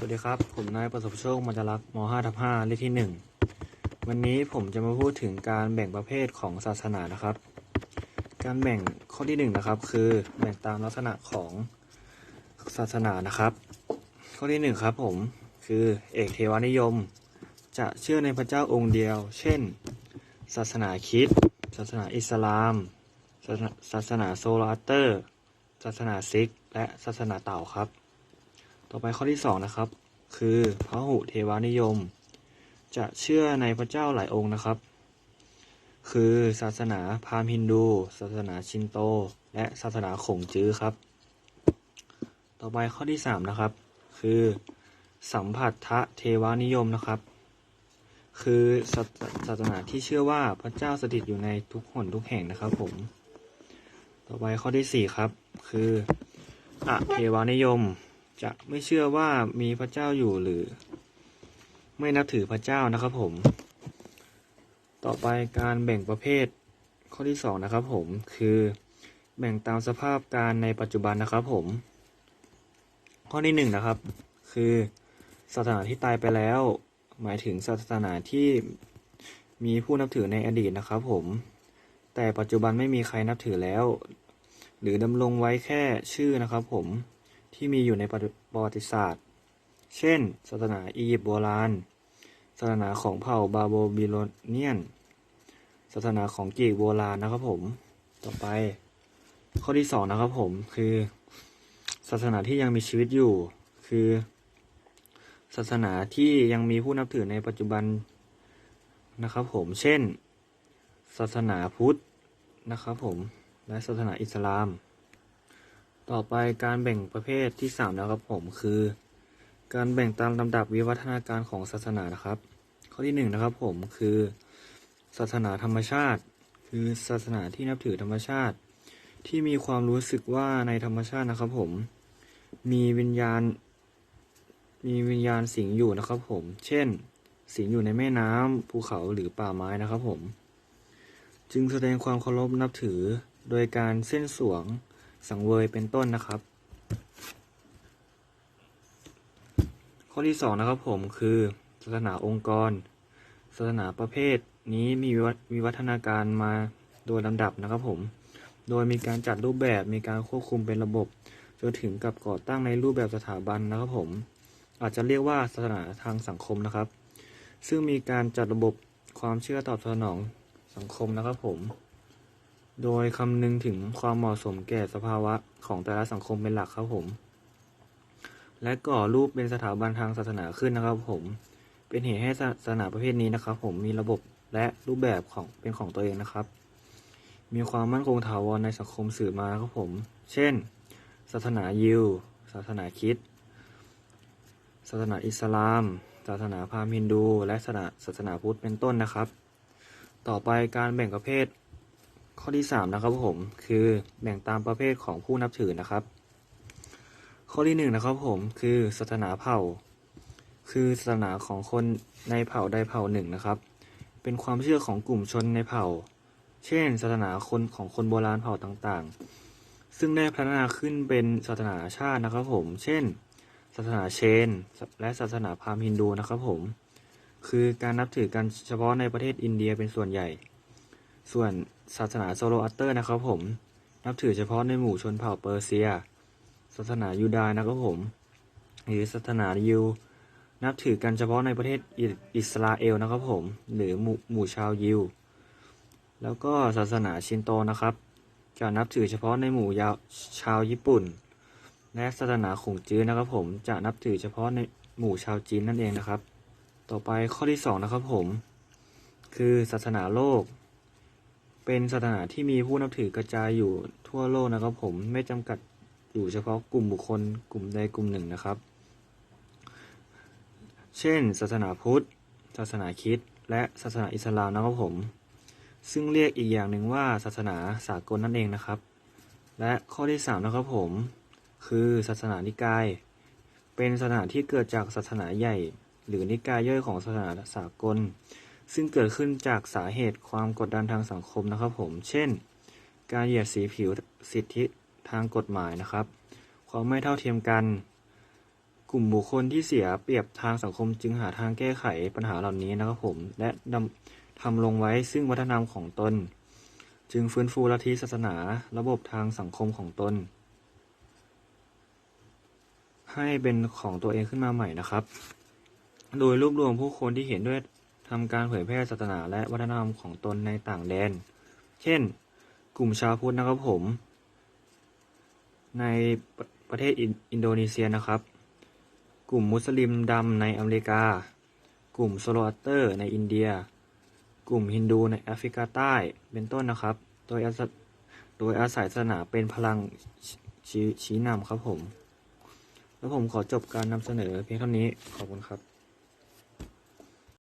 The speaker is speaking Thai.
สวัสดีครับ ผมนายประสบโชคมัจจรักษ์ม5ทับ5เลขที่ 1 วันนี้ผมจะมาพูดถึงการแบ่งประเภทของศาสนานะครับ การแบ่งข้อที่ 1 นะครับ คือแบ่งตามลักษณะของศาสนานะครับ ข้อที่ 1 ครับผมคือเอกเทวานิยม จะเชื่อในพระเจ้าองค์เดียว เช่น ศาสนาคริสต์ศาสนาอิสลามศาสนาศาสนาโซลาเตอร์ ศาสนาซิก และศาสนาเต่าครับ ต่อไปข้อที่สองนะครับ คือพระหุเทวานิยม จะเชื่อในพระเจ้าหลายองค์นะครับ คือศาสนาพราหมณ์ฮินดู ศาสนาชินโต และศาสนาขงจื้อครับ ต่อไปข้อที่สามนะครับ คือสัมผัสทะเทวานิยมนะครับ คือศาสศาสนาที่เชื่อว่าพระเจ้าสถิตอยู่ในทุกหนทุกแห่งนะครับผม ต่อไปข้อที่สี่ครับ คืออะเทวานิยม จะไม่เชื่อว่ามีพระเจ้าอยู่หรือ ไม่นับถือพระเจ้านะครับผม ต่อไปการแบ่งประเภทข้อที่สองนะครับผมคือแบ่งตามสภาพการในปัจจุบันนะครับผม ข้อที่หนึ่งนะครับ คือศาสนาที่ตายไปแล้ว หมายถึงศาสนาที่มีผู้นับถือในอดีตนะครับผม แต่ปัจจุบันไม่มีใครนับถือแล้ว หรือดำรงไว้แค่ชื่อนะครับผม ที่มีอยู่ในประวัติศาสตร์ เช่น ศาสนาอียิปต์โบราณ ศาสนาของเผ่าบาโบบิโลเนียน ศาสนาของกรีกโบราณนะครับผม ต่อไป ข้อที่สองนะครับผมคือ ศาสนาที่ยังมีชีวิตอยู่ คือ ศาสนาที่ยังมีผู้นับถือในปัจจุบันนะครับผม เช่น ศาสนาพุทธนะครับผม และศาสนาอิสลาม ต่อไปการแบ่งประเภทที่สามนะครับผมคือ การแบ่งตามลำดับวิวัฒนาการของศาสนานะครับ ข้อที่หนึ่งนะครับผมคือ ศาสนาธรรมชาติ คือศาสนาที่นับถือธรรมชาติ ที่มีความรู้สึกว่าในธรรมชาตินะครับผม มีวิญญาณ มีวิญญาณสิงอยู่นะครับผม เช่น สิงอยู่ในแม่น้ำภูเขาหรือป่าไม้นะครับผม จึงแสดงความเคารพนับถือโดยการเส้นสวง สังเวยเป็นต้นนะครับ ข้อที่สองนะครับผมคือศาสนาองค์กร ศาสนาประเภทนี้มีวิวัฒนาการมาโดยลำดับนะครับผม โดยมีการจัดรูปแบบมีการควบคุมเป็นระบบจนถึงกับก่อตั้งในรูปแบบสถาบันนะครับผม อาจจะเรียกว่าศาสนาทางสังคมนะครับ ซึ่งมีการจัดระบบความเชื่อตอบสนองสังคมนะครับผม โดยคำนึงถึงความเหมาะสมแก่สภาวะของแต่ละสังคมเป็นหลักครับผม และก่อรูปเป็นสถาบันทางศาสนาขึ้นนะครับผม เป็นเหตุให้ศาสนาประเภทนี้นะครับ ผมมีระบบและรูปแบบของเป็นของตัวเองนะครับ มีความมั่นคงถาวรในสังคมสื่อมาครับผม เช่น ศาสนายิว ศาสนาคริสต์ ศาสนาอิสลาม ศาสนาพราหมณ์ฮินดู และศาสนาศาสนาพุทธเป็นต้นนะครับ ต่อไปการแบ่งประเภท ข้อที่สามนะครับผม คือแบ่งตามประเภทของผู้นับถือนะครับ ข้อที่หนึ่งนะครับผมคือศาสนาเผ่า คือศาสนาของคนในเผ่าใดเผ่าหนึ่งนะครับ เป็นความเชื่อของกลุ่มชนในเผ่า เช่น ศาสนาคนของคนโบราณเผ่าต่างๆ ซึ่งได้พัฒนาขึ้นเป็นศาสนาชาตินะครับผม เช่น ศาสนาเชน และศาสนาพราหมณ์ฮินดูนะครับผม คือการนับถือกันเฉพาะในประเทศอินเดียเป็นส่วนใหญ่ ส่วนศาสนาโซโลอัตเตอร์นะครับผม นับถือเฉพาะในหมู่ชนเผ่าเปอร์เซีย ศาสนายูดาห์นะครับผม หรือศาสนายิว นับถือกันเฉพาะในประเทศอิสราเอลนะครับผม หรือหมู่หมู่ชาวยิว แล้วก็ศาสนาชินโตนะครับ จะนับถือเฉพาะในหมู่ยาวชาวญี่ปุ่น และศาสนาขงจื้อนะครับผม จะนับถือเฉพาะในหมู่ชาวจีนนั่นเองนะครับ ต่อไปข้อที่สองนะครับผม คือศาสนาโลก เป็นศาสนาที่มีผู้นับถือกระจายอยู่ทั่วโลกนะครับผมไม่จำกัดอยู่เฉพาะกลุ่มบุคคลกลุ่มใดกลุ่มหนึ่งนะครับ เช่น ศาสนาพุทธ ศาสนาคริสต์และศาสนาอิสลามนะครับผม ซึ่งเรียกอีกอย่างหนึ่งว่าศาสนาสากลนั่นเองนะครับ และข้อที่สามนะครับผม คือศาสนานิกาย เป็นศาสนาที่เกิดจากศาสนาใหญ่ หรือนิกายย่อยของศาสนาสากล ซึ่งเกิดขึ้นจากสาเหตุความกดดันทางสังคมนะครับผม เช่น การเหยียดสีผิวสิทธิทางกฎหมายนะครับ ความไม่เท่าเทียมกัน กลุ่มบุคคลที่เสียเปรียบทางสังคมจึงหาทางแก้ไขปัญหาเหล่านี้นะครับผม และทำลงไว้ซึ่งวัฒนธรรมของตน จึงฟื้นฟูลัทธิศาสนาระบบทางสังคมของตน ให้เป็นของตัวเองขึ้นมาใหม่นะครับ โดยรวบรวมผู้คนที่เห็นด้วย ทำการเผยแพร่ศาสนาและวัฒนธรรมของตนในต่างแดน เช่น กลุ่มชาวพุทธนะครับผม ในประประเทศอินอินโดนีเซียนะครับ กลุ่มมุสลิมดำในอเมริกา กลุ่มโซโลอัตเตอร์ในอินเดีย กลุ่มฮินดูในแอฟริกาใต้ เป็นต้นนะครับ โดยอาศัยโดยอาศัยศาสนาเป็นพลังชชี้ชี้นำครับผม แล้วผมขอจบการนำเสนอเพียงเท่านี้ ขอบคุณครับ